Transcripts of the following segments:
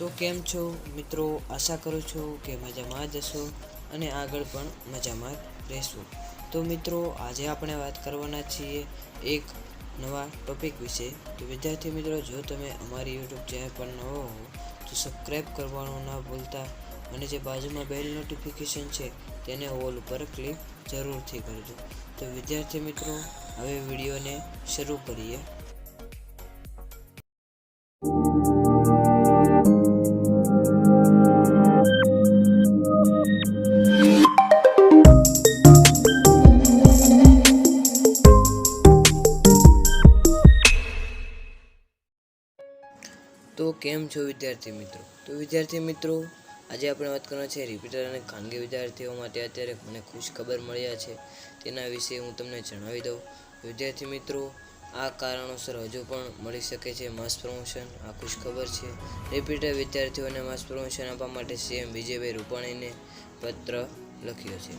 તો કેમ છો? મિત્રો, આશા કરું છું કે મજામાં જ હશો અને આગળ પણ મજામાં રહેશું. રહેશો તો મિત્રો, આજે આપણે વાત કરવાના છીએ એક નવા ટોપિક વિશે. તો વિદ્યાર્થી મિત્રો, જો તમે અમારી યુટ્યુબ ચેનલ પર નવો હો, તો સબસ્ક્રાઈબ કરવાનું ના ભૂલતા અને જે બાજુમાં બેલ નોટિફિકેશન છે, તેને ઓલ ઉપર ક્લિક જરૂરથી કરજો. તો વિદ્યાર્થી મિત્રો, હવે વિડીયોને શરૂ કરીએ. તો કેમ છો વિદ્યાર્થી મિત્રો? તો વિદ્યાર્થી મિત્રો, આજે આપણે વાત કરવાના છે રિપીટર અને ખાનગી વિદ્યાર્થીઓ માટે. અત્યારે મને ખુશ ખબર મળ્યા છે. તેના વિશે હું તમને જણાવી દઉં. વિદ્યાર્થી મિત્રો, આ કારણોસર હજુ પણ મળી શકે છે માસ પ્રમોશન આ ખુશ ખબર છે. રિપીટર વિદ્યાર્થીઓને માસ પ્રમોશન આપવા માટે સીએમ વિજયભાઈ રૂપાણીને પત્ર લખ્યો છે.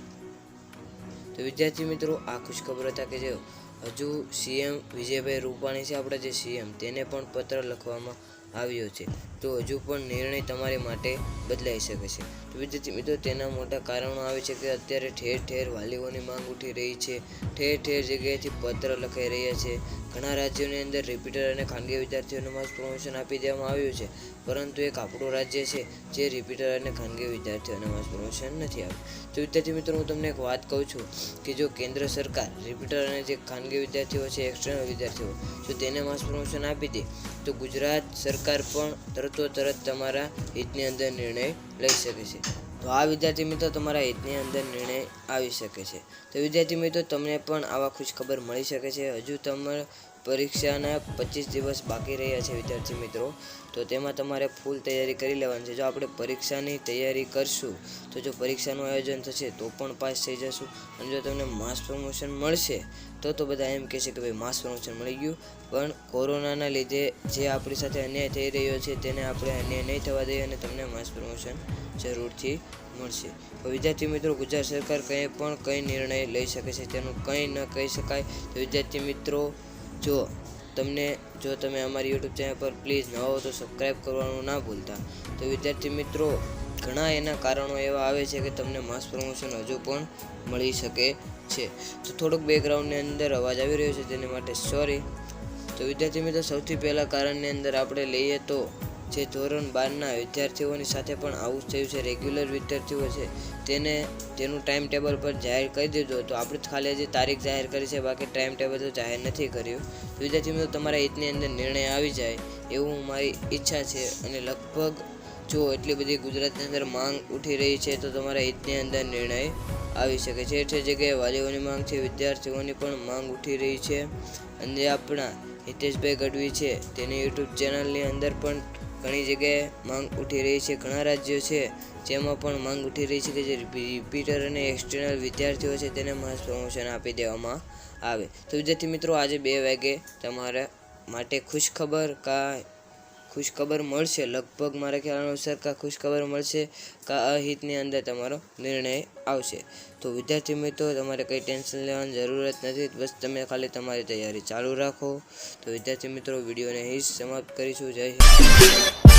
તો વિદ્યાર્થી મિત્રો, આ ખુશ ખબર હતા કે જે હજુ સીએમ વિજયભાઈ રૂપાણી છે, આપણા જે સીએમ તેને પણ પત્ર લખવામાં આવ્યો છે. તો હજુ પણ નિર્ણય તમારી માટે બદલાઈ શકે છે. તો વિદ્યાર્થી મિત્રો, તેના મોટા કારણો આવે છે કે અત્યારે ઠેર ઠેર વાલીઓની માંગ ઉઠી રહી છે. ઠેર ઠેર જગ્યાએથી પત્ર લખાઈ રહ્યા છે. ઘણા રાજ્યોની અંદર રિપીટર અને ખાનગી વિદ્યાર્થીઓને માસ પ્રમોશન આપી દેવામાં આવ્યું છે. પરંતુ એક આપણું રાજ્ય છે જે રિપીટર અને ખાનગી વિદ્યાર્થીઓને માસ પ્રમોશન નથી આવ્યું તો વિદ્યાર્થી મિત્રો, હું તમને એક વાત કહું છું કે જો કેન્દ્ર સરકાર રિપીટર અને જે ખાનગી વિદ્યાર્થીઓ છે એક્સટર્નલ વિદ્યાર્થીઓ, જો તેને માસ પ્રમોશન આપી દે, તો ગુજરાત સરકાર પણ તરતો તરત તમારા હિતની અંદર નિર્ણય લઈ શકે છે. તો આ વિદ્યાર્થી મિત્રો તમારા હિતની અંદર નિર્ણય આવી શકે છે. તો વિદ્યાર્થી મિત્રો તમને પણ આવા ખુશ ખબર મળી શકે છે. હજુ તમારે પરીક્ષાના પચીસ દિવસ બાકી રહ્યા છે વિદ્યાર્થી મિત્રો. તો તેમાં તમારે ફૂલ તૈયારી કરી લેવાની છે. જો આપણે પરીક્ષાની તૈયારી કરશું, તો જો પરીક્ષાનું આયોજન થશે, તો પણ પાસ થઈ જશું. અને જો તમને માસ પ્રમોશન મળશે, તો તો બધા એમ કહેશે કે ભાઈ માસ પ્રમોશન મળી ગયું. પણ કોરોનાના લીધે જે આપણી સાથે અન્યાય થઈ રહ્યો છે, તેને આપણે અન્યાય નહીં થવા દઈએ અને તમને માસ પ્રમોશન જરૂરથી મળશે. વિદ્યાર્થી મિત્રો, ગુજરાત સરકાર કંઈ પણ કંઈ નિર્ણય લઈ શકે છે, તેનું કંઈ ન કહી શકાય. તો વિદ્યાર્થી મિત્રો જો તમને, જો તમે અમારી યુટ્યુબ ચેનલ પર પ્લીઝ ન હો તો સબસ્ક્રાઈબ કરવાનું ના ભૂલતા. તો વિદ્યાર્થી મિત્રો, ઘણા એના કારણો એવા આવે છે કે તમને માસ પ્રમોશન હજુ પણ મળી શકે છે. તો થોડુંક બેકગ્રાઉન્ડની અંદર અવાજ આવી રહ્યો છે, તેની માટે સોરી તો વિદ્યાર્થી મિત્રો, સૌથી પહેલાં કારણની અંદર આપણે લઈએ તો જે ધોરણ બારના વિદ્યાર્થીઓની સાથે પણ આવું જ થયું છે. રેગ્યુલર વિદ્યાર્થીઓ છે, તેને તેનું ટાઈમ ટેબલ પર જાહેર કરી દીધું હતું. આપણે ખાલી હજી તારીખ જાહેર કરી છે, બાકી ટાઈમ ટેબલ તો જાહેર નથી કર્યું. તો વિદ્યાર્થી મિત્રો, તમારા હિતની અંદર નિર્ણય આવી જાય એવું મારી ઈચ્છા છે. અને લગભગ જો એટલી બધી ગુજરાતની અંદર માંગ ઉઠી રહી છે, તો તમારા હિતની અંદર નિર્ણય આવી શકે છે. એટલે જગ્યાએ વાલીઓની માંગ છે, વિદ્યાર્થીઓની પણ માંગ ઉઠી રહી છે. અને આપણા હિતેશભાઈ ગઢવી છે, તેની યુટ્યુબ ચેનલની અંદર પણ ઘણી જગ્યાએ માંગ ઉઠી રહી છે. ઘણા રાજ્યો છે જેમાં પણ માંગ ઉઠી રહી છે કે જે રિપીટર અને એક્સટર્નલ વિદ્યાર્થીઓ છે તેને માસ પ્રમોશન આપી દેવામાં આવે. તો વિદ્યાર્થી મિત્રો, આજે બે વાગે તમારા માટે ખુશ ખબર કા ખુશ ખબર મળશે. લગભગ મારા ખ્યાલ અનુસાર કાં ખુશ ખબર મળશે કાં અહિતની અંદર તમારો નિર્ણય આવશે. તો વિદ્યાર્થી મિત્રો, તમારે કંઈ ટેન્શન લેવાની જરૂરત નથી. બસ તમે ખાલી તમારી તૈયારી ચાલુ રાખો. તો વિદ્યાર્થી મિત્રો, વિડીયોને અહીં સમાપ્ત કરીશું. જય હિન્દ.